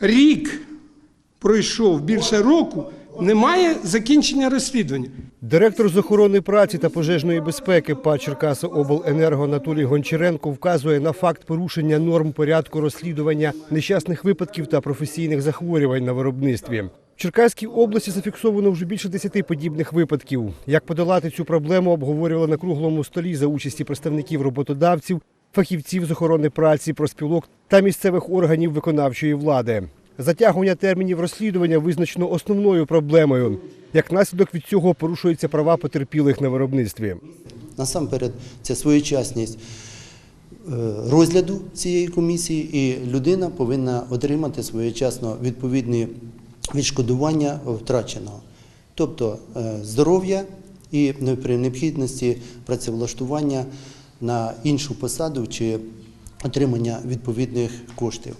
Рік пройшов більше року, немає закінчення розслідування. Директор з охорони праці та пожежної безпеки ПА Черкаса Обленерго Анатолій Гончаренко вказує на факт порушення норм порядку розслідування нещасних випадків та професійних захворювань на виробництві. В Черкаській області зафіксовано вже більше десяти подібних випадків. Як подолати цю проблему, обговорювали на круглому столі за участі представників роботодавців, фахівців з охорони праці, проспілок та місцевих органів виконавчої влади. Затягування термінів розслідування визначено основною проблемою. Як наслідок від цього порушуються права потерпілих на виробництві. Насамперед, це своєчасність е, розгляду цієї комісії, і людина повинна отримати своєчасно відповідні відшкодування втраченого, тобто е, здоров'я і при необхідності працевлаштування на іншу посаду чи отримання відповідних коштів.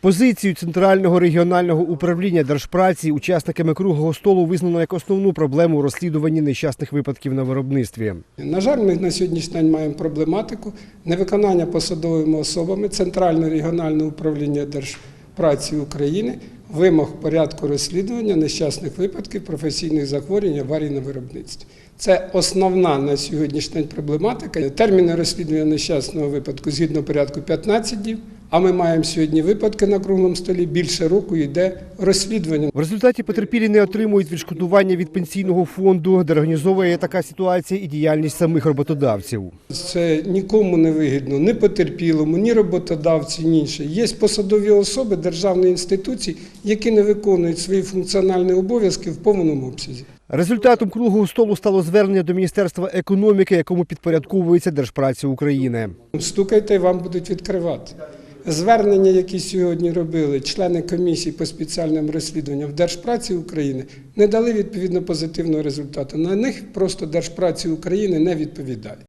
Позицію Центрального регіонального управління держпраці учасниками круглого столу визнано як основну проблему у розслідуванні нещасних випадків на виробництві. На жаль, ми на сьогоднішній день маємо проблематику невиконання посадовими особами Центрального регіонального управління Держпраці України вимог порядку розслідування нещасних випадків професійних захворювань аварій на виробництві. Це основна на сьогоднішній день проблематика. Терміни розслідування нещасного випадку згідно порядку 15 днів. А ми маємо сьогодні випадки на круглому столі. Більше року йде розслідування. В результаті потерпілі не отримують відшкодування від пенсійного фонду, де організовує така ситуація і діяльність самих роботодавців. Це нікому не вигідно, ні потерпілому, ні роботодавці, ні інше. Є посадові особи державної інституції, які не виконують свої функціональні обов'язки в повному обсязі. Результатом круглого столу стало звернення до Міністерства економіки, якому підпорядковується Держпраця України. Стукайте вам будуть відкривати. Звернення, які сьогодні робили члени комісії по спеціальним розслідуванням в Держпраці України, не дали відповідно позитивного результату. На них просто Держпраці України не відповідає.